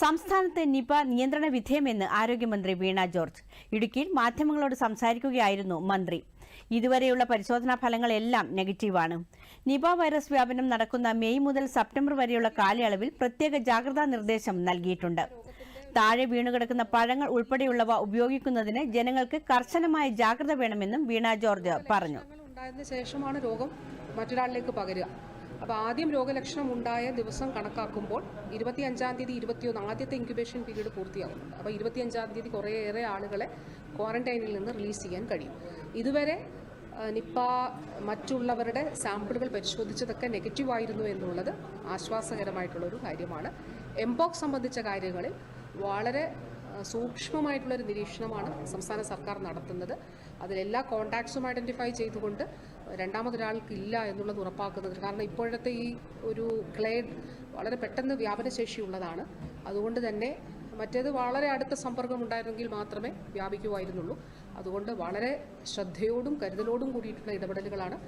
സംസ്ഥാനത്ത് നിപ നിയന്ത്രണ വിധേയമെന്ന് ആരോഗ്യമന്ത്രി വീണ ജോർജ്. ഇടുക്കിയിൽ മാധ്യമങ്ങളോട് സംസാരിക്കുകയായിരുന്നു മന്ത്രി. ഇതുവരെയുള്ള പരിശോധനാ ഫലങ്ങളെല്ലാം നെഗറ്റീവാണ്. നിപ വൈറസ് വ്യാപനം നടക്കുന്ന മെയ് മുതൽ സെപ്റ്റംബർ വരെയുള്ള കാലയളവിൽ പ്രത്യേക ജാഗ്രതാ നിർദ്ദേശം നൽകിയിട്ടുണ്ട്. താഴെ വീണുകിടക്കുന്ന പഴങ്ങൾ ഉൾപ്പെടെയുള്ളവ ഉപയോഗിക്കുന്നതിന് ജനങ്ങൾക്ക് കർശനമായ ജാഗ്രത വേണമെന്നും വീണ ജോർജ് പറഞ്ഞു. ശേഷമാണ് രോഗം മറ്റൊരാളിലേക്ക് പകരുക. അപ്പോൾ ആദ്യം രോഗലക്ഷണം ഉണ്ടായ ദിവസം കണക്കാക്കുമ്പോൾ ഇരുപത്തി അഞ്ചാം തീയതി ഇരുപത്തിയൊന്ന് ആദ്യത്തെ ഇൻക്യുബേഷൻ പീരീഡ് പൂർത്തിയാകുന്നുണ്ട്. അപ്പോൾ ഇരുപത്തി അഞ്ചാം തീയതി കുറേയേറെ ആളുകളെ ക്വാറന്റൈനിൽ നിന്ന് റിലീസ് ചെയ്യാൻ കഴിയും. ഇതുവരെ നിപ്പ മറ്റുള്ളവരുടെ സാമ്പിളുകൾ പരിശോധിച്ചതൊക്കെ നെഗറ്റീവ് ആയിരുന്നു എന്നുള്ളത് ആശ്വാസകരമായിട്ടുള്ള ഒരു കാര്യമാണ് എംപോക്സ് സംബന്ധിച്ച കാര്യങ്ങളിൽ വളരെ സൂക്ഷ്മമായിട്ടുള്ളൊരു നിരീക്ഷണമാണ് സംസ്ഥാന സർക്കാർ നടത്തുന്നത്. അതിലെല്ലാ കോണ്ടാക്ട്സും ഐഡന്റിഫൈ ചെയ്തുകൊണ്ട് രണ്ടാമതൊരാൾക്കില്ല എന്നുള്ളത് ഉറപ്പാക്കുന്നത് കാരണം ഇപ്പോഴത്തെ ഈ ഒരു ക്ലേഡ് വളരെ പെട്ടെന്ന് വ്യാപനശേഷിയുള്ളതാണ് അതുകൊണ്ട് തന്നെ മറ്റേത് വളരെ അടുത്ത സമ്പർക്കം ഉണ്ടായിരുന്നെങ്കിൽ മാത്രമേ വ്യാപിക്കുമായിരുന്നുള്ളൂ അതുകൊണ്ട് വളരെ ശ്രദ്ധയോടും കരുതലോടും കൂടിയിട്ടുള്ള ഇടപെടലുകളാണ്